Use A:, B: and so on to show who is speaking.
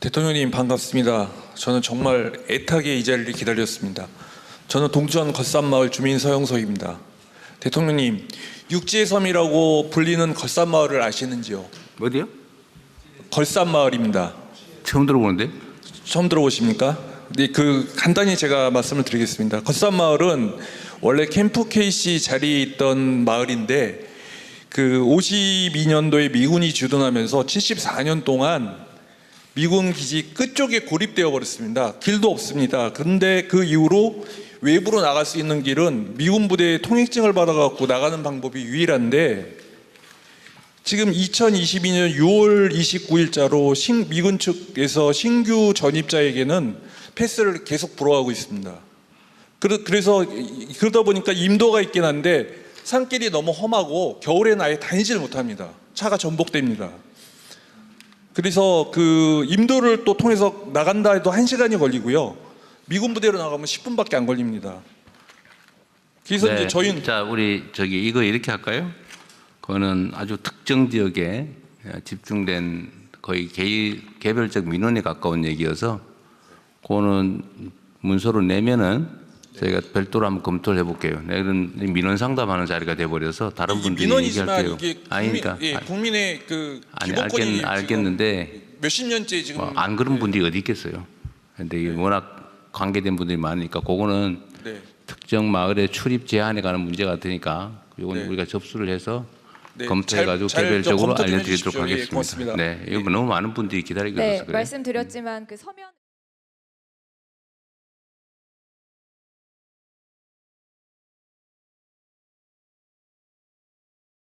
A: 대통령님 반갑습니다. 저는 정말 애타게 이 자리를 기다렸습니다. 저는 동주안 걷산마을 주민 서영석입니다. 대통령님, 육지의 섬이라고 불리는 걷산마을을 아시는지요?
B: 어디요?
A: 걸산마을입니다.
B: 처음 들어보는데.
A: 처음 들어보십니까? 네, 그 간단히 제가 말씀을 드리겠습니다. 걷산마을은 원래 캠프 KC 자리에 있던 마을인데 그 52년도에 미군이 주둔하면서 74년 동안 미군 기지 끝쪽에 고립되어 버렸습니다. 길도 없습니다. 그런데 그 이후로 외부로 나갈 수 있는 길은 미군 부대의 통행증을 받아갖고 나가는 방법이 유일한데 지금 2022년 6월 29일자로 신, 미군 측에서 신규 전입자에게는 패스를 계속 불어하고 있습니다. 그러, 그래서 이- 그러다 보니까 임도가 있긴 한데 산길이 너무 험하고 겨울에는 아예 다니질 못합니다. 차가 전복됩니다. 그래서 그 임도를 또 통해서 나간다 해도 1시간이 걸리고요. 미군 부대로 나가면 10분밖에 안 걸립니다. 그래서 이제 저희는
B: 네. 자, 우리 저기 이거 이렇게 할까요? 그거는 아주 특정 지역에 집중된 거의 개, 개별적 민원에 가까운 얘기여서 그거는 문서로 내면은 저희가 별도로 한번 검토를 해볼게요. 내일은 민원 상담하는 자리가 돼버려서 다른 분들이
A: 민원이지만
B: 얘기할게요.
A: 이게 국민,
B: 아니니까
A: 예, 국민의 그
B: 아니
A: 기본권이
B: 알겠, 알겠는데
A: 몇십 년째 지금
B: 뭐 안 그런 분들이 어디 있겠어요. 근데 이게 워낙 관계된 분들이 많으니까 그거는
A: 네.
B: 특정 마을의 출입 제한에 관한 문제 같으니까 이건
A: 네.
B: 우리가 접수를 해서
A: 네,
B: 검토해가지고
A: 잘- 잘
B: 개별적으로
A: 좀 검토 좀
B: 알려드리도록
A: 해주십시오. 예,
B: 하겠습니다.
A: 고맙습니다.
B: 네, 이거 너무 많은 분들이 기다리고
C: 네,
B: 있어서 그래요.
C: 말씀드렸지만 그 서면